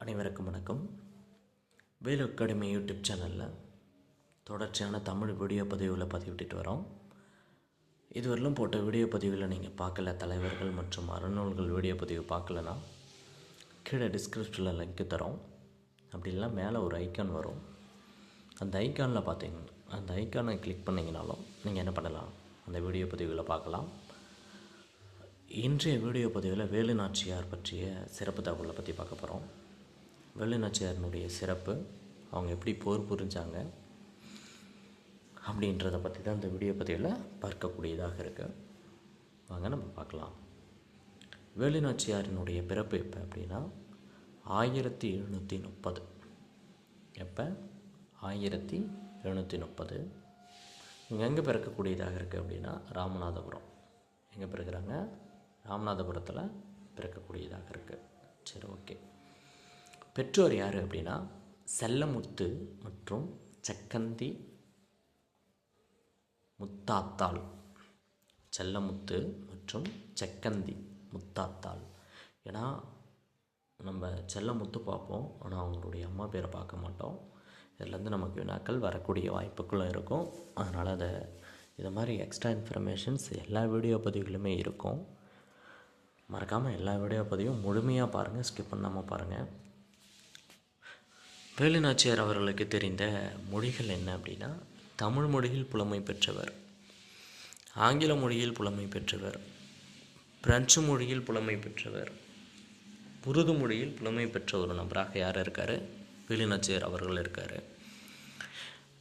அனைவருக்கும் வணக்கம். Velu academy YouTube சேனலில் தொடர்ச்சியான தமிழ் வீடியோ பதிவுகளை பதிவிட்டுட்டு வரோம். இதுவரையிலும் போட்ட வீடியோ பதிவில் நீங்கள் பார்க்கல தலைவர்கள் மற்றும் அறநூல்கள் வீடியோ பதிவு பார்க்கலனா கீழே டிஸ்கிரிப்ஷனில் லிங்க் தரோம். அப்படி மேலே ஒரு ஐக்கான் வரும். அந்த ஐக்கானில் பார்த்தீங்கன்னா அந்த ஐக்கானை கிளிக் பண்ணிங்கனாலும் நீங்கள் என்ன பண்ணலாம்? அந்த வீடியோ பதிவுகளை பார்க்கலாம். இன்றைய வீடியோ பதிவில் வேலு நாச்சியார் பற்றிய சிறப்பு தகவலை பற்றி பார்க்க போகிறோம் வேலுநாச்சியாரனுடைய சிறப்பு அவங்க எப்படி போர் புரிஞ்சாங்க அப்படின்றத பற்றி தான் இந்த வீடியோ பதிவில் பார்க்கக்கூடியதாக இருக்குது வாங்க நம்ம பார்க்கலாம். வேலுநாச்சியாரினுடைய பிறப்பு எப்போ அப்படின்னா ஆயிரத்தி எழுநூற்றி முப்பது. எப்போ? ஆயிரத்தி எழுநூற்றி முப்பது. இங்கே எங்கே பிறக்கக்கூடியதாக இருக்குது அப்படின்னா ராமநாதபுரம். எங்கே பிறக்கிறாங்க? ராமநாதபுரத்தில் பிறக்கக்கூடியதாக இருக்குது சரி ஓகே பெற்றோர் யார் அப்படின்னா செல்லமுத்து மற்றும் சக்கந்தி முத்தாத்தாள். செல்லமுத்து மற்றும் செக்கந்தி முத்தாத்தாள். ஏன்னா நம்ம செல்லமுத்து பார்ப்போம் ஆனால் அவங்களுடைய அம்மா பேரை பார்க்க மாட்டோம். இதுலேருந்து நமக்கு வினாக்கள் வரக்கூடிய வாய்ப்புகளும் இருக்கும். அதனால் அதை இது மாதிரி எக்ஸ்ட்ரா இன்ஃபர்மேஷன்ஸ் எல்லா வீடியோ பதிவுகளுமே இருக்கும். மறக்காமல் எல்லா வீடியோ பதிவும் முழுமையாக பாருங்கள் ஸ்கிப் பண்ணாமல் பாருங்கள் வேலுநாச்சியார் அவர்களுக்கு தெரிந்த மொழிகள் என்ன அப்படின்னா தமிழ் மொழியில் புலமை பெற்றவர் ஆங்கில மொழியில் புலமை பெற்றவர் பிரெஞ்சு மொழியில் புலமை பெற்றவர் உருது மொழியில் புலமை பெற்ற ஒரு நபராக யார் இருக்கார்? வேலுநாச்சியார் அவர்கள் இருக்கார்.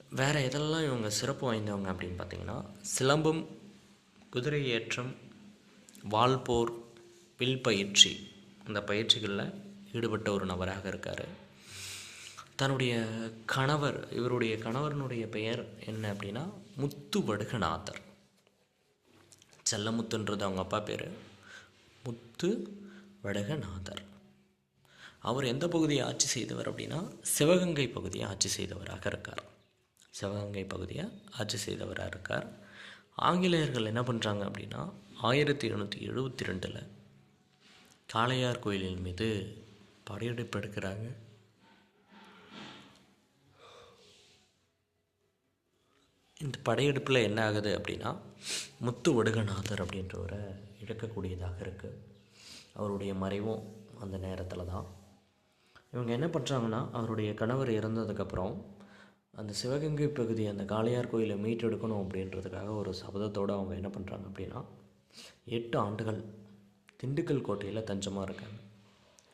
வேறு எதெல்லாம் இவங்க சிறப்பு வாய்ந்தவங்க அப்படின்னு பார்த்தீங்கன்னா சிலம்பம் குதிரை ஏற்றம் வால்போர் வில் பயிற்சி அந்த பயிற்சிகளில் ஈடுபட்ட ஒரு நபராக இருக்கார். தன்னுடைய கணவர் இவருடைய கணவரனுடைய பெயர் என்ன அப்படின்னா முத்து வடுகநாதர். செல்லமுத்துன்றது அவங்க அப்பா பேர். முத்து வடகநாதர். அவர் எந்த பகுதியை ஆட்சி செய்தவர் அப்படின்னா சிவகங்கை பகுதியை ஆட்சி செய்தவராக இருக்கார். சிவகங்கை பகுதியை ஆட்சி செய்தவராக இருக்கார். ஆங்கிலேயர்கள் என்ன பண்ணுறாங்க அப்படின்னா ஆயிரத்தி எழுநூற்றி எழுபத்தி ரெண்டில் காளையார் கோயிலின் மீது படையெடுப்பு எடுக்கிறாங்க. இந்த படையெடுப்பில் என்ன ஆகுது அப்படின்னா முத்து ஒடுகநாதர் அப்படின்றவரை இழக்கக்கூடியதாக இருக்குது அவருடைய மறைவும் அந்த நேரத்தில் தான். இவங்க என்ன பண்ணுறாங்கன்னா அவருடைய கணவர் இறந்ததுக்கப்புறம் அந்த சிவகங்கை பகுதி அந்த காளையார் கோயிலை மீட்டெடுக்கணும் அப்படின்றதுக்காக ஒரு சபதத்தோடு அவங்க என்ன பண்ணுறாங்க அப்படின்னா எட்டு ஆண்டுகள் திண்டுக்கல் கோட்டையில் தஞ்சமாக இருக்காங்க.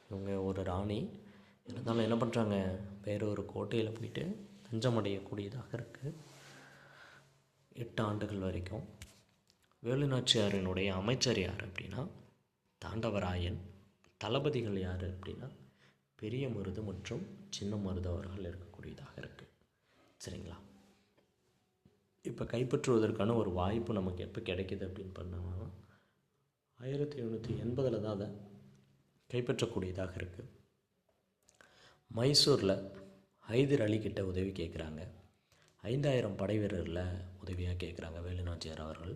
இவங்க ஒரு ராணி. இருந்தாலும் என்ன பண்ணுறாங்க வேற ஒரு கோட்டையில் போயிட்டு தஞ்சம் அடையக்கூடியதாக இருக்குது எட்டு ஆண்டுகள் வரைக்கும் வேலுநாச்சியாரினுடைய அமைச்சர் யார் அப்படின்னா தாண்டவராயன் தளபதிகள் யார் அப்படின்னா பெரிய மருது மற்றும் சின்ன மருது அவர்கள் இருக்கக்கூடியதாக இருக்குது சரிங்களா? இப்போ கைப்பற்றுவதற்கான ஒரு வாய்ப்பு நமக்கு எப்போ கிடைக்கிது அப்படின்னு பண்ணோம்னா ஆயிரத்தி எழுநூற்றி எண்பதில் தான் அதை கைப்பற்றக்கூடியதாக இருக்குது மைசூரில் ஹைதர் அலி கிட்ட உதவி கேட்குறாங்க ஐந்தாயிரம் படை வீரரில் உதவியாக கேட்குறாங்க வேலுநாச்சியார் அவர்கள்.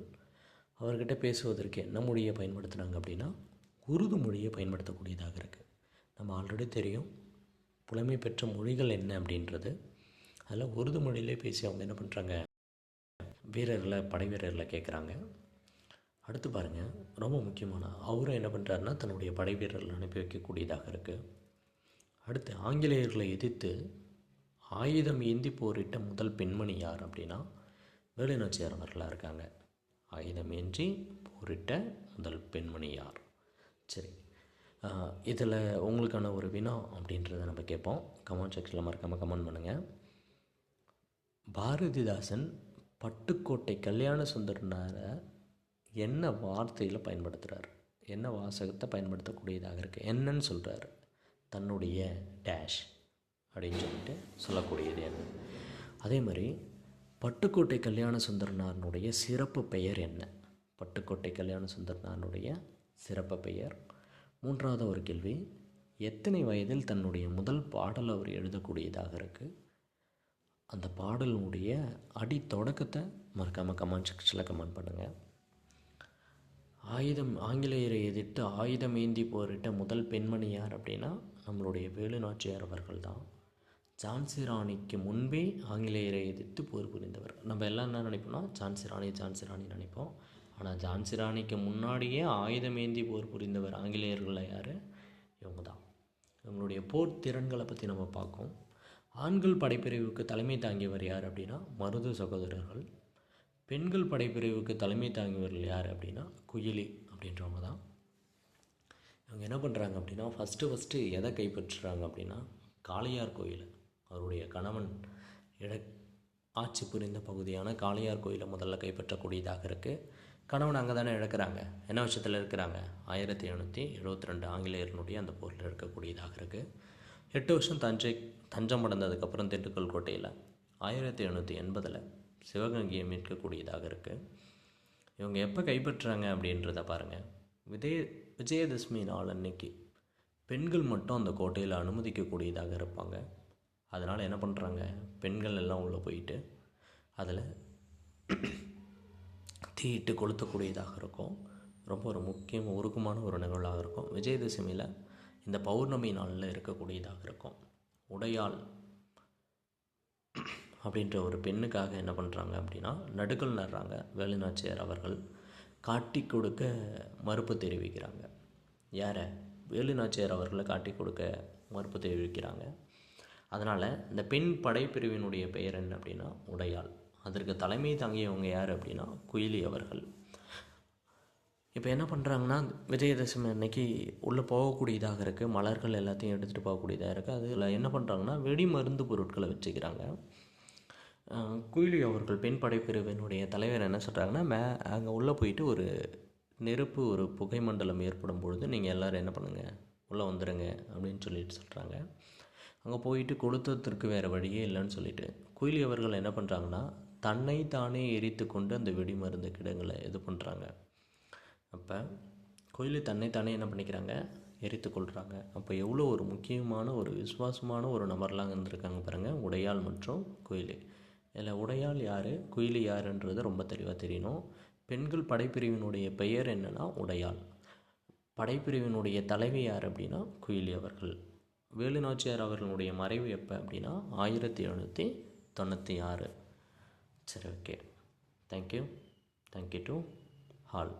அவர்கிட்ட பேசுவதற்கு என்ன மொழியை பயன்படுத்துகிறாங்க அப்படின்னா உருது மொழியை பயன்படுத்தக்கூடியதாக இருக்குது நம்ம ஆல்ரெடி தெரியும் புலமை பெற்ற மொழிகள் என்ன அப்படின்றது. அதில் உருது மொழியிலே பேசி அவங்க என்ன பண்ணுறாங்க வீரர்களை படை வீரர்களை கேட்குறாங்க. அடுத்து பாருங்கள் ரொம்ப முக்கியமான அவரும் என்ன பண்ணுறாருன்னா தன்னுடைய படை வீரர்கள் அனுப்பி வைக்கக்கூடியதாக இருக்குது அடுத்து ஆங்கிலேயர்களை எதிர்த்து ஆயுதம் ஏந்தி போரிட்ட முதல் பெண்மணி யார் அப்படின்னா வேலை அவர்களாக இருக்காங்க. ஆயுதம் போரிட்ட முதல் பெண்மணி யார்? சரி. இதில் உங்களுக்கான ஒரு வினா அப்படின்றத நம்ம கேட்போம். கமெண்ட் செக்ஷனில் மறக்காமல் கமெண்ட் பண்ணுங்கள் பாரதிதாசன் பட்டுக்கோட்டை கல்யாண சுந்தரனாரை என்ன வார்த்தையில் பயன்படுத்துகிறார் என்ன வாசகத்தை பயன்படுத்தக்கூடியதாக இருக்குது என்னன்னு சொல்கிறார் தன்னுடைய டேஷ் அப்படின்னு சொல்லிட்டு சொல்லக்கூடியது என்ன? அதே மாதிரி பட்டுக்கோட்டை கல்யாண சுந்தரனாருடைய சிறப்பு பெயர் என்ன? பட்டுக்கோட்டை கல்யாண சுந்தரனாருடைய சிறப்பு பெயர். மூன்றாவது ஒரு கேள்வி. எத்தனை வயதில் தன்னுடைய முதல் பாடல் அவர் எழுதக்கூடியதாக இருக்குது அந்த பாடலுடைய அடி தொடக்கத்தை மறக்காமல் கமெண்ட் செக்ஷனில் கமெண்ட் பண்ணுங்கள் ஆயுதம் ஆங்கிலேயரை எதிர்த்து ஆயுதம் ஏந்தி போரிட்ட முதல் பெண்மணி யார் அப்படின்னா நம்மளுடைய வேலு நாச்சியார் அவர்கள் தான். ஜான்சி ராணிக்கு முன்பே ஆங்கிலேயரை எதிர்த்து போர் புரிந்தவர். நம்ம எல்லாம் என்ன நினைப்போம்னா ஜான்சி ராணி ஜான்சி ராணி நினைப்போம். ஆனால் ஜான்சி ராணிக்கு முன்னாடியே ஆயுதமேந்தி போர் புரிந்தவர் ஆங்கிலேயர்களில் யார்? இவங்க தான் இவங்களுடைய போர் திறன்களை பற்றி நம்ம பார்க்கோம். ஆண்கள் படைப்பிரிவுக்கு தலைமை தாங்கியவர் யார் அப்படின்னா மருது சகோதரர்கள். பெண்கள் படைப்பிரிவுக்கு தலைமை தாங்கியவர்கள் யார் அப்படின்னா குயிலி அப்படின்றவங்க தான் இவங்க என்ன பண்ணுறாங்க அப்படின்னா ஃபஸ்ட்டு ஃபஸ்ட்டு எதை கைப்பற்றுறாங்க அப்படின்னா காளையார் கோயில். அவருடைய கணவன் இட ஆட்சி புரிந்த பகுதியான காளையார் கோயிலை முதல்ல கைப்பற்றக்கூடியதாக இருக்குது கணவன் அங்கே தானே இழக்கிறாங்க. என்ன வருஷத்தில் இருக்கிறாங்க? ஆயிரத்தி எழுநூற்றி எழுபத்தி ரெண்டு ஆங்கிலேயர்னுடைய அந்த போரில் இருக்கக்கூடியதாக இருக்குது எட்டு வருஷம் தஞ்சை தஞ்சம் அடைந்ததுக்கப்புறம் திண்டுக்கல் கோட்டையில் ஆயிரத்தி எழுநூற்றி எண்பதில் சிவகங்கையை மீட்கக்கூடியதாக இருக்குது இவங்க எப்போ கைப்பற்றுறாங்க அப்படின்றத பாருங்கள் விஜய விஜயதசமி நாள் அன்னைக்கு பெண்கள் மட்டும் அந்த கோட்டையில் அனுமதிக்கக்கூடியதாக இருப்பாங்க. அதனால் என்ன பண்ணுறாங்க பெண்கள் எல்லாம் உள்ளே போயிட்டு அதில் தீயிட்டு கொளுத்தக்கூடியதாக இருக்கும். ரொம்ப ஒரு முக்கியம் உருக்கமான ஒரு நிகழ்வாக இருக்கும். விஜயதசமியில் இந்த பௌர்ணமி நாளில் இருக்கக்கூடியதாக இருக்கும். உடையாள் அப்படின்ற ஒரு பெண்ணுக்காக என்ன பண்ணுறாங்க அப்படின்னா நடுக்கல் நடுறாங்க. வேலுநாச்சியார் அவர்கள் காட்டி கொடுக்க மறுப்பு தெரிவிக்கிறாங்க. யாரை? வேலுநாச்சியார் அவர்களை காட்டி கொடுக்க மறுப்பு தெரிவிக்கிறாங்க. அதனால் இந்த பெண் படைப்பிரிவினுடைய பெயர் என்ன அப்படின்னா உடையாள். அதற்கு தலைமை தாங்கியவங்க யார் அப்படின்னா குயிலி அவர்கள். இப்போ என்ன பண்ணுறாங்கன்னா விஜயதசமி அன்னைக்கு உள்ளே போகக்கூடியதாக இருக்குது மலர்கள் எல்லாத்தையும் எடுத்துகிட்டு போகக்கூடியதாக இருக்குது அதில் என்ன பண்ணுறாங்கன்னா வெடி மருந்து பொருட்களை வச்சுக்கிறாங்க. குயிலி அவர்கள் பெண் படைப்பிரிவினுடைய தலைவர் என்ன சொல்கிறாங்கன்னா மே அங்கே உள்ளே போயிட்டு ஒரு நெருப்பு ஒரு புகை மண்டலம் ஏற்படும் பொழுது நீங்கள் எல்லோரும் என்ன பண்ணுங்கள் உள்ளே வந்துடுங்க அப்படின்னு சொல்லிட்டு சொல்கிறாங்க அங்கே போயிட்டு கொளுத்தத்திற்கு வேறு வழியே இல்லைன்னு சொல்லிட்டு. குயிலி அவர்கள் என்ன பண்ணுறாங்கன்னா தன்னை தானே எரித்து கொண்டு அந்த வெடி மருந்து கிடங்களை இது பண்ணுறாங்க அப்போ கோயிலு தானே என்ன பண்ணிக்கிறாங்க? எரித்து கொள்கிறாங்க அப்போ எவ்வளோ ஒரு முக்கியமான ஒரு விசுவாசமான ஒரு நபர்லாம் இருந்திருக்காங்க பாருங்கள் உடையாள் மற்றும் குயிலி. இதில் உடையாள் யார்? குயிலி யாருன்றது ரொம்ப தெளிவாக தெரியணும். பெண்கள் படைப்பிரிவினுடைய பெயர் என்னன்னா உடையாள். படைப்பிரிவினுடைய தலைவி யார் அப்படின்னா குயிலி அவர்கள். வேலுநாச்சியார் அவர்களுடைய மறைவு எப்போ அப்படின்னா ஆயிரத்தி எழுநூற்றி தொண்ணூற்றி ஆறு. சரி okay thank you thank you to all